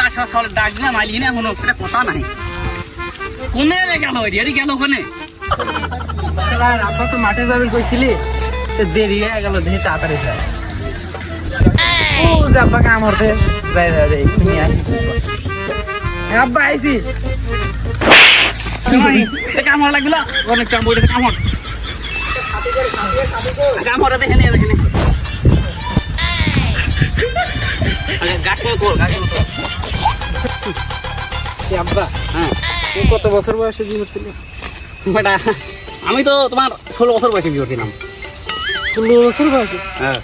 তা সব সব ডাক দিলাম আইলি না কোনো একটা কথা নাই। কোনে রে গেল এরি গেল কোনে? আব্বা তো মাঠে যাবে কইছিলি তো দেরি হয়ে গেল দেখি তাড়াতাড়ি যাই ও যে কাম করতে যাই যাই যাই তুমি আসি আব্বা আইছি। কামড় লাগবে অনেক কাম বইতে কামড়। কামড় দেখে নিয়ে দেখে গাছ গাছ কর কি আব্বা হ্যাঁ তুমি কত বছর বয়সে বিয়ে করছিলে? বেটা আমি তো তোমার ষোলো বছর বয়সে বিয়ে করছিলাম। ষোলো বছর বয়সে? হ্যাঁ।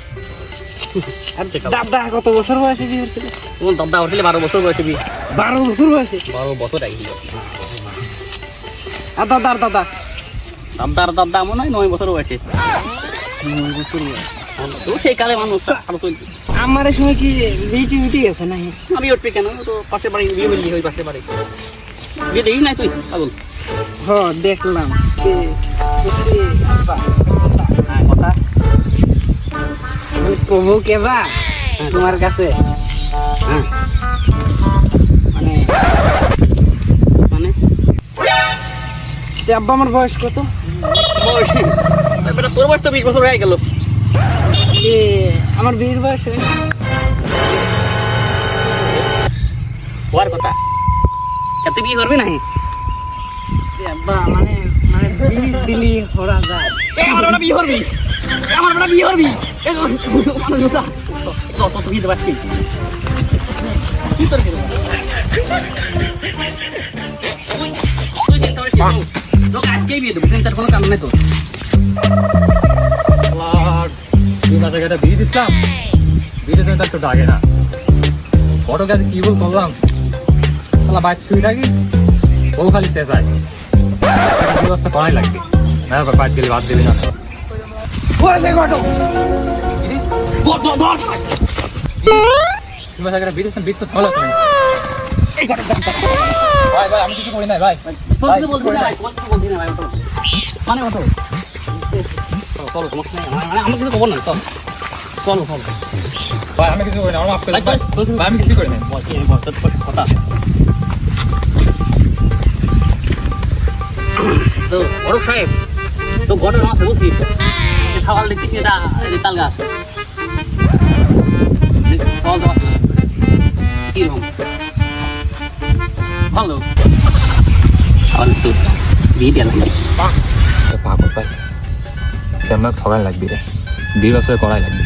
দাদা কত বছর বয়সে বিয়ে করছিলে? তোমার দাদা উঠলে বারো বছর বয়সে বিয়ে। বারো বছর বয়সে? বারো বছর আগে আর দাদা আর দাদা? দাদার দাদা মনে হয় নয় বছর বয়সে। নয় বছর বয়স। তো সেই কালে মানুষ আরও আমার সময় কি বিটি মিটি গেছে নাই আমি উঠবি কেন? তো পাশে বাড়ি বিয়ে মিললি ওই পাশে বাড়ি। বিয়ে দেখি নাই তুই পাগল? হ দেখলাম। হ্যাঁ কথা। মানে প্রভু কেবা তোমার কাছে? হ্যাঁ। মানে? মানে? আব্বা আমার বয়স কত? বয়স তোর বয়স তো বিশ বছর হয়ে গেল। এ আমার বিয়ের বয়স হওয়ার কথা। তা তুই বিয়ে করবি না তে আব্বা মানে মানে বিয়ে দিলি হরা যায়। এ আমার বেটা বিয়ে করবি? আমার বেটা বিয়ে করবি? এ মানুষ গোসা তো তো তুই কি তোর কি তুই। আজকেই বিয়ে দেবো। চিন্তার কোনো কারণ নেই তোর। আর আগে একটা বিয়ে দিছিলাম বিয়ের জন্য একটু ডাকে না। বড় কাছে কি বল করলাম? তাহলে বাইক শুয়ে থাকি ও খালি চেঁচায়। একটা ব্যবস্থা করাই লাগবে। না বাইক দিলে বাদ দিবি না। বিয়ে দিছিলাম বিয়ে তো ভালো আছে। ভাই ভাই আমি কিছু করি নাই ভাই। না না মানে ওঠো চলো, নেই আমার- কিছু খবর নাই চল চলো। চলো ভাই আমি কিছু করি না আমার মাফ করে ভাই, আমি কিছু করি তোর কথা তো বড় সাহেব ভালো তো দিয়ে পাইছে সে আমরা ঠগাই লাগবি রে। বিয়ে বছরে করাই লাগবে।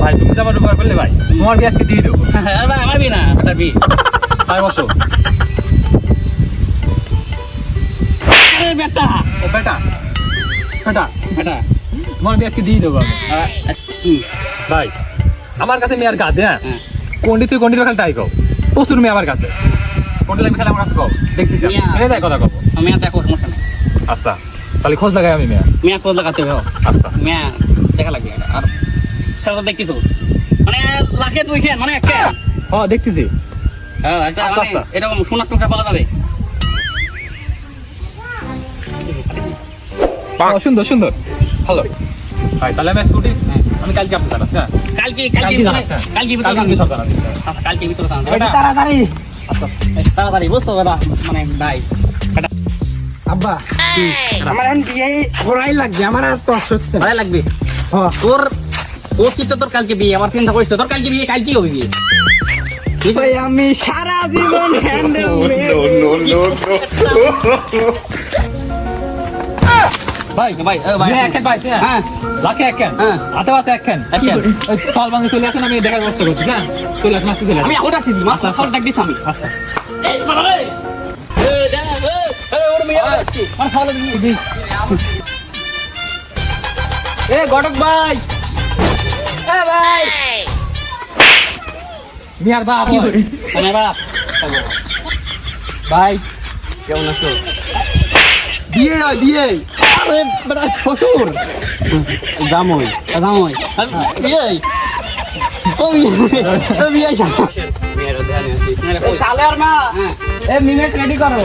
ভাই তুমি যাবার উপকার করলে ভাই। তোমার বিয়ে আজকে দিয়ে দেবো। হ্যাঁ ভাই আমার বিয়ে না বিয়ে ভাই বসো। বেটা ও বেটা বেটা বেটা তোমার বিয়ে আজকে দিয়ে দেবো আমি। আহ, হুম, ভাই আমার কাছে মেয়ের গাদ হ্যাঁ? হ্যাঁ। কোনটি তুই কোনটি খালি তাই কও। প্রচুর মেয়ে আমার কাছে। কোনটি লাগবে খালি আমার কাছে কও। দেখতেছি। দেয় কথা কব আমি আর দেখো সমস্যা আচ্ছা। তাহলে খোঁজ লাগাই আমি মেয়া। মিয়া খোঁজ লাগাতে হবে আচ্ছা। মিয়া দেখা লাগে। আর সেটা তো দেখছি তো মানে লাখে দুই খেন মানে এক খেন হ দেখতেছি। হ্যাঁ একটা আচ্ছা, মানে আচ্ছা। এরকম সোনার টুকরা পাওয়া যাবে। সুন্দর সুন্দর। ভালো। ভাই তাহলে আমি স্কুটি আমি কালকে আপনার জানাচ্ছি হ্যাঁ। কালকে কালকে কালকে হ্যাঁ। কালকে ভিতরে কালকে আমি সব জানাচ্ছি হ্যাঁ। আচ্ছা কালকে ভিতরে তাড়াতাড়ি। আচ্ছা তাড়াতাড়ি বুঝছ দাদা মানে ভাই। আব্বা আমার এখন বিয়ে হরাই লাগবে আমার আর তস হচ্ছে না। লাগবে? হ। তোর তোর চিন্তা তোর কালকে বিয়ে? আমার চিন্তা করিস তোর কালকে বিয়ে কালকে হবে বিয়ে। ভাই আমি সারা জীবন হ্যান্ডেল ভাই ভাই ভাই মেয়ে এক পাইছে হ্যাঁ? হ্যাঁ। লাখে একখান হ্যাঁ। হাতে পাচ্ছে এক খেন এক খেন। চল বাংলা চলে আসেন আমি দেখার ব্যবস্থা করতেছি হ্যাঁ? চলে আসেন আজকে চলে আমি ওটা দিদি আচ্ছা, সব ডাক দিচ্ছি আমি। আচ্ছা। এ ঘটক ভাই। এ ভাই। মিয়ার বাপ হয়। মানে বাপ। ভাই কেমন আছো? বিয়ে হয় বিয়ে। আরে বেটা শ্বশুর। জামই জামাই। বিয়ে ও বিয়ে আইসা। সালে আর মা। এ মিনিট রেডি করো।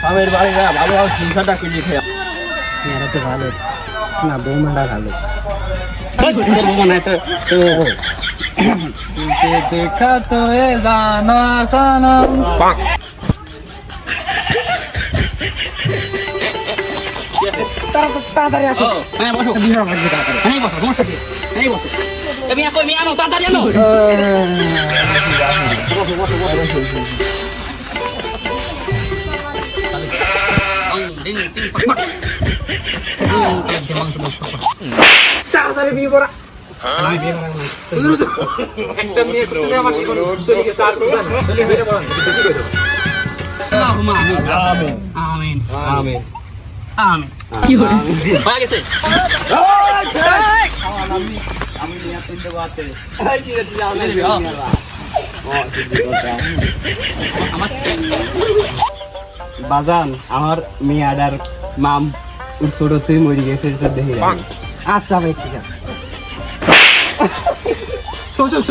স্বামীর বাড়ি না ভালো আর চিন্তাটা কিনে খেয়ে মেয়েরা হ্যাঁ, তো ভালো। না বৌমাটা ভালো। দেখা তো এ জানা সানাম হ্যাঁ, তাড়াতাড়ি আসো। হ্যাঁ বসো। বিনা লাগবে তাড়াতাড়ি হ্যাঁ বসো বসো। তুমি এখন মেয়ে আনো তাড়াতাড়ি আনো। বসো বসো বসো। আমার কি হলো হয়ে গেছে বাজান আমার মেয়াডার মাম ছোট তুই মরি গেছে এটা দেখে আচ্ছা ভাই ঠিক আছে। শোন শোন